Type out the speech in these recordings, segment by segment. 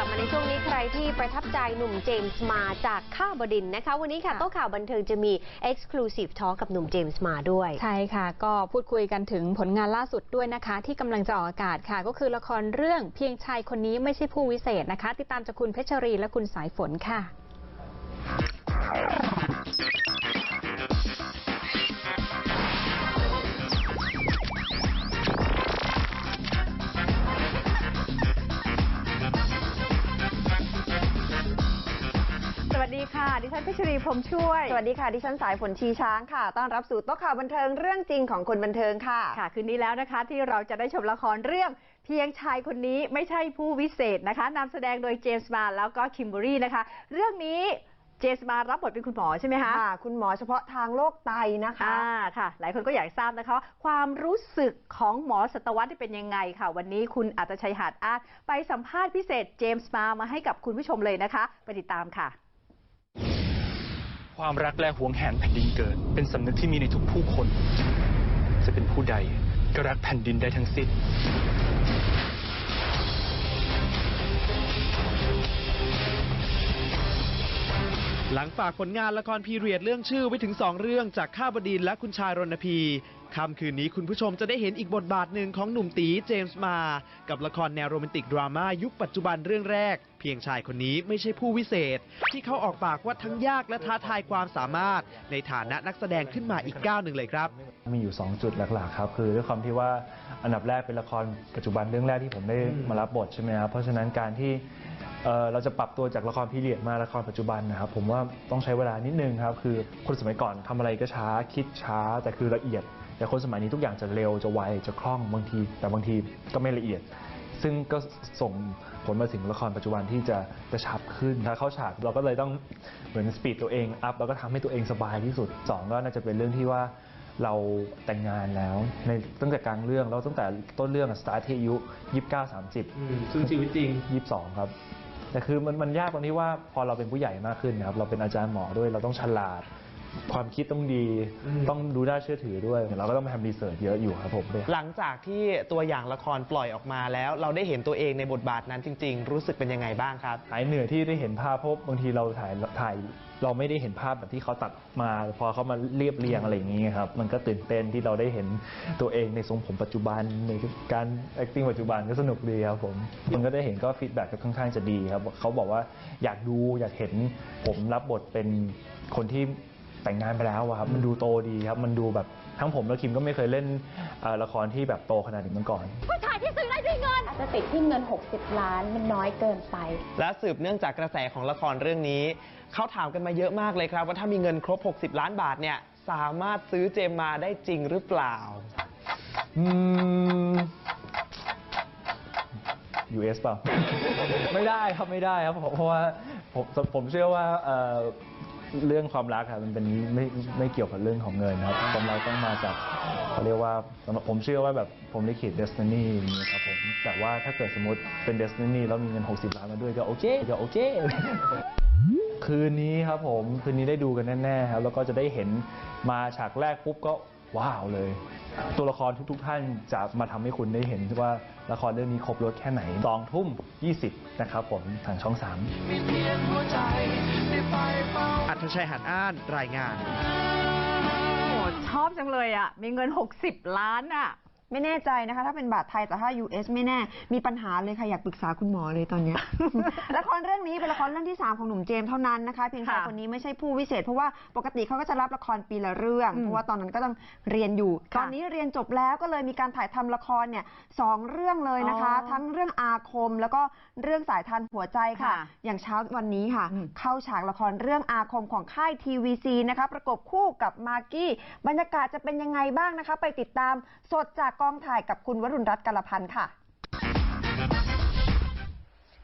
ลับมาในช่วงนี้ใครที่ประทับใจหนุ่มเจมส์มาจากข้าบดินทร์นะคะ วันนี้ค่ะค่ะโต๊ะข่าวบันเทิงจะมี Exclusive Talk กับหนุ่มเจมส์มาด้วย ใช่ค่ะ ก็พูดคุยกันถึงผลงานล่าสุดด้วยนะคะ ที่กำลังจะออกอากาศค่ะ ก็คือละครเรื่องเพียงชายคนนี้ไม่ใช่ผู้วิเศษนะคะ ติดตามจากคุณเพชรรีและคุณสายฝนค่ะ ดีค่ะ ดิฉันเพชรีพรหมช่วย สวัสดีค่ะ ดิฉันสายฝนชีช้างค่ะ ต้อนรับสู่โต๊ะข่าวบันเทิงเรื่องจริงของคนบันเทิงค่ะ ค่ะ คืนนี้แล้วนะคะที่เราจะได้ชมละครเรื่องเพียงชายคนนี้ไม่ใช่ผู้วิเศษนะคะนำแสดงโดยเจมส์มาแล้วก็คิมเบอรี่นะคะ เรื่องนี้เจมส์มารับบทเป็นคุณหมอใช่ไหมคะค่ะคุณหมอเฉพาะทางโรคไตนะคะอ่าค่ะ หลายคนก็อยากทราบนะคะ ความรู้สึกของหมอสัตวรรษที่เป็นยังไงค่ะ วันนี้คุณอัตชัยหาดอาร์ตไปสัมภาษณ์พิเศษเจมส์มามาให้กับคุณผู้ชมเลยนะคะ ไปติดตามค่ะ ความรักและหวงแหนแผ่นดินเกิด เป็นสำนึกที่มีในทุกผู้คน จะเป็นผู้ใดก็รักแผ่นดินได้ทั้งสิ้นหลังฝากผลงานละครพีเรียดเรื่องชื่อไว้ถึง 2 เรื่องจากข้าบดินและคุณชายรณพีค่ำคืนนี้คุณผู้ชมจะได้เห็นอีกบทบาทหนึ่งของหนุ่มตีเจมส์มา กับละครแนวโรแมนติกดราม่ายุคปัจจุบันเรื่องแรก เพียงชายคนนี้ไม่ใช่ผู้วิเศษ ที่เขาออกปากว่าทั้งยากและท้าทายความสามารถ ในฐานะนักแสดงขึ้นมาอีกก้าวหนึ่งเลยครับ มีอยู่ 2 จุดหลักๆครับคือด้วยความที่ว่าอันดับแรกเป็นละครปัจจุบันเรื่องแรกที่ผมได้มารับบทใช่ไหมครับเพราะฉะนั้นการที่เอ่อเราจะปรับตัวจากละครพีเรียดมาละครปัจจุบันนะครับผมว่าต้องใช้เวลานิดนึงครับคือคนสมัยก่อนทำอะไรก็ช้าคิดช้าแต่คือละเอียด แต่คนสมัยนี้ทุกอย่างจะเร็วจะไวจะคล่องบางที แต่บางทีก็ไม่ละเอียด ซึ่งก็ส่งผลมาถึงละครปัจจุบันที่จะกระชับขึ้นถ้าเข้าฉากเราก็เลยต้องเหมือนสปีดตัวเองอัพแล้วก็ทำให้ตัวเองสบายที่สุดสองก็น่าจะเป็นเรื่องที่ว่าเราแต่งงานแล้วในตั้งแต่กลางเรื่องแล้วตั้งแต่ต้นเรื่องสตาร์ทที่อายุ29 30ซึ่งชีวิตจริง22ครับ แต่คือมันมันยากตรงที่ว่าพอเราเป็นผู้ใหญ่มากขึ้นนะครับเราเป็นอาจารย์หมอด้วยเราต้องฉลาด ความคิดต้องดี ต้องดูน่าเชื่อถือด้วย เราก็ต้องไปทำรีเสิร์ชเยอะอยู่ครับผมด้วยหลังจากที่ตัวอย่างละครปล่อยออกมาแล้ว เราได้เห็นตัวเองในบทบาทนั้นจริง ๆ รู้สึกเป็นยังไงบ้างครับ หายเหนื่อยที่ได้เห็นภาพเพราะบางทีเราถ่ายถ่าย เราไม่ได้เห็นภาพแบบที่เขาตัดมา พอเขามาเรียบเรียงอะไรอย่างนี้ครับ มันก็ตื่นเต้นที่เราได้เห็นตัวเองในทรงผมปัจจุบันในการ acting ปัจจุบันก็สนุกดีครับผมมันก็ได้เห็นก็ฟีดแบ็กก็ค่อนข้างจะดีครับเขาบอกว่าอยากดูอยากเห็นผมรับบทเป็นคนที่ แต่งงานไปแล้วอะครับมันดูโตดีครับ มันดูแบบทั้งผมและคิมก็ไม่เคยเล่นเอ่อละครที่แบบโตขนาดนี้มาก่อนอาจจะติดที่เงิน 60 ล้านมันน้อยเกินไป และสืบเนื่องจากกระแสของละครเรื่องนี้ เขาถามกันมาเยอะมากเลยครับ ว่าถ้ามีเงินครบ 60 ล้านบาทเนี่ย สามารถซื้อเจมมาได้จริงหรือเปล่า อืม US เปล่า ไม่ได้ครับไม่ได้ครับผมเพราะว่าผมผมเชื่อว่าเอ่อ เรื่องความรักครับมันเป็นไม่ไม่เกี่ยวกับเรื่องของเงินครับความรักต้องมาจากเขาเรียกว่าสำหรับผมเชื่อว่าแบบผมลิขิต destiny อย่างนี้ครับผมแต่ว่าถ้าเกิดสมมติเป็น destiny แล้วมีเงิน 60 ล้านมาด้วยก็โอเคก็โอเค คืนนี้ครับผมคืนนี้ได้ดูกันแน่ๆครับแล้วก็จะได้เห็นมาฉากแรกปุ๊บก็ ว้าวเลย ตัวละครทุก ๆ ท่านจะมาทำให้คุณได้เห็นว่าละครเรื่องนี้ครบรถแค่ไหนสองทุ่ม 20 นะครับผมทางช่อง3อัธชัยหันอ้านรายงาน โอ้ชอบจังเลยอะ มีเงิน 60 ล้านอะ ไม่แน่ใจนะคะ ถ้าเป็นบาทไทยแต่ถ้า US ไม่แน่ มีปัญหาเลยค่ะ อยากปรึกษาคุณหมอเลยตอนเนี้ย ละครเรื่องนี้เป็นละครเรื่องที่ 3 ของหนุ่มเจมส์เท่านั้นนะคะเพียงชายค่ะคนนี้ไม่ใช่ผู้วิเศษ เพราะว่าปกติเขาก็จะรับละครปีละเรื่องอืมเพราะว่าตอนนั้นก็ต้องเรียนอยู่ ค่ะตอนนี้เรียนจบแล้วก็เลยมีการถ่ายทำละครเนี่ยสองเรื่องเลยนะคะ อ๋อทั้งเรื่องอาคม แล้วก็เรื่องสายทานหัวใจค่ะ ค่ะอย่างเช้าวันนี้ค่ะ อืม เข้าฉากละครเรื่องอาคมของค่ายทีวีซีนะคะประกบคู่กับมากกี้บรรยากาศจะเป็นยังไงบ้างนะคะ ไปติดตามสดจากกล้องถ่ายกับคุณวรุณรัตน์กาลพันธ์ค่ะ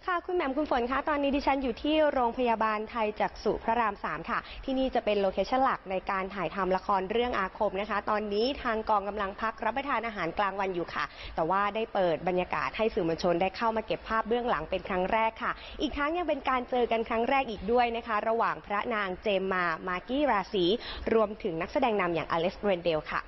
ค่ะคุณแหม่มคุณฝนคะตอนนี้ดิฉันอยู่ที่โรงพยาบาลไทยจักษุพระราม3ค่ะ ที่นี่จะเป็นโลเคชั่นหลักในการถ่ายทำละครเรื่องอาคมนะคะ ตอนนี้ทางกองกำลังพักรับประทานอาหารกลางวันอยู่ค่ะ แต่ว่าได้เปิดบรรยากาศให้สื่อมวลชนได้เข้ามาเก็บภาพเบื้องหลังเป็นครั้งแรกค่ะ อีกทั้งยังเป็นการเจอกันครั้งแรกอีกด้วยนะคะ ระหว่างพระนางเจมมามากี้ราศีรวมถึงนักแสดงนำอย่างอเล็กซ์เรนเดลค่ะ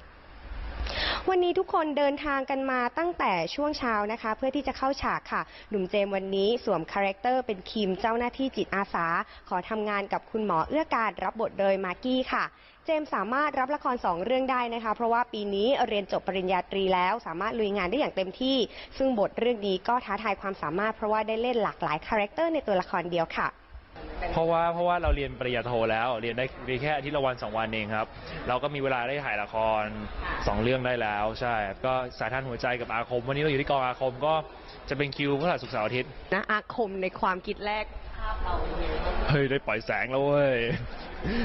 วันนี้ทุกคนเดินทางกันมาตั้งแต่ช่วงเช้านะคะ เพื่อที่จะเข้าฉากค่ะ หนุ่มเจมวันนี้สวมคาแรคเตอร์เป็นคิมเจ้าหน้าที่จิตอาสา ขอทำงานกับคุณหมอเอื้อการรับบทโดยมากกี้ค่ะเจมส์สามารถรับละครสองเรื่องได้นะคะ เพราะว่าปีนี้เรียนจบปริญญาตรีแล้ว สามารถลุยงานได้อย่างเต็มที่ ซึ่งบทเรื่องนี้ก็ท้าทายความสามารถเพราะว่าได้เล่นหลากหลายคาแรคเตอร์ในตัวละครเดียวค่ะ เพราะว่าเพราะว่าเราเรียนปริญญาโทแล้วเรียนได้เรียนแค่อาทิตย์ละวันสองวันเองครับ เราก็มีเวลาได้ถ่ายละครสองเรื่องได้แล้วใช่ก็สายทานหัวใจกับอาคม วันนี้เราอยู่ที่กองอาคมก็จะเป็นคิวพฤหัสศุกร์เสาร์อาทิตย์ นะอาคมในความคิดแรกภาพเราเป็นไงบ้างเฮ้ยได้ปล่อยแสงแล้วเว้ย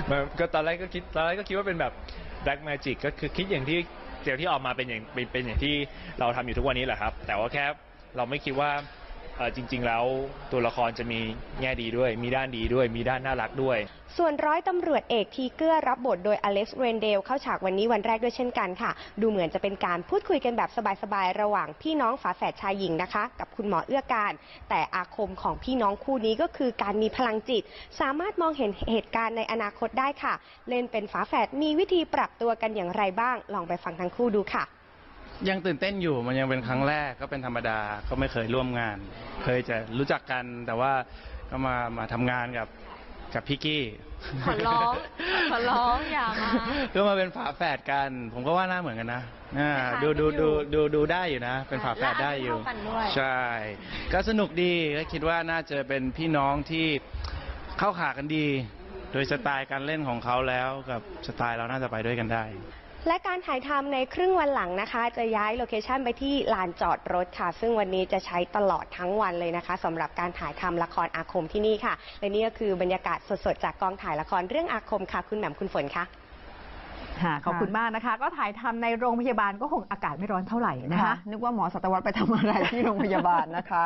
มันก็ตอนแรกก็คิดตอนแรกก็คิดว่าเป็นแบบ black magic ก็คือคิดอย่างที่เดี๋ยวที่ออกมาเป็นอย่างเป็นเป็นอย่างที่เราทำอยู่ทุกวันนี้แหละครับ แต่ว่าแค่เราไม่คิดว่าเอ่อ จริงๆ แล้วตัวละครจะมีแง่ดีด้วย มีด้านดีด้วย มีด้านน่ารักด้วย ส่วนร้อยตำรวจเอกทีเกอร์รับบทโดยอเล็กซ์เรนเดลเข้าฉากวันนี้วันแรกด้วยเช่นกันค่ะ ดูเหมือนจะเป็นการพูดคุยกันแบบสบายๆ ระหว่างพี่น้องฝาแฝดชายหญิงนะคะ กับคุณหมอเอื้อการ แต่อาคมของพี่น้องคู่นี้ก็คือการมีพลังจิต สามารถมองเห็นเหตุการณ์ในอนาคตได้ค่ะ เล่นเป็นฝาแฝดมีวิธีปรับตัวกันอย่างไรบ้าง ลองไปฟังทั้งคู่ดูค่ะ ยังตื่นเต้นอยู่มันยังเป็นครั้งแรกก็เป็นธรรมดาก็ไม่เคยร่วมงานเคยจะรู้จักกันแต่ว่าก็มามาทำงานกับกับพี่กี้ขอร้องขอร้องอย่ามาก็มาเป็นฝาแฝดกัน ผมก็ว่าหน้าเหมือนกันนะอ่าคล้ายๆดูดูกันอยู่ดูดูดูได้อยู่นะ เป็นฝาแฝดได้อยู่ และอายุเท่ากันด้วย ใช่ ก็สนุกดีก็คิดว่าน่าจะเป็นพี่น้องที่เข้าขากันดี โดยสไตล์การเล่นของเขาแล้วกับสไตล์เราน่าจะไปด้วยกันได้ และการถ่ายทำในครึ่งวันหลังนะคะ จะย้ายโลเคชันไปที่ลานจอดรถค่ะ ซึ่งวันนี้จะใช้ตลอดทั้งวันเลยนะคะสำหรับการถ่ายทำละครอาคมที่นี่ค่ะ และนี่ก็คือบรรยากาศสดๆ จากกองถ่ายละครเรื่องอาคมค่ะ คุณแหม่มคุณฝนค่ะค่ะขอบคุณมากนะคะ ก็ถ่ายทำในโรงพยาบาลก็คงอากาศไม่ร้อนเท่าไหร่นะคะ นึกว่าหมอสัตวรรษไปทำอะไรที่โรงพยาบาลนะคะ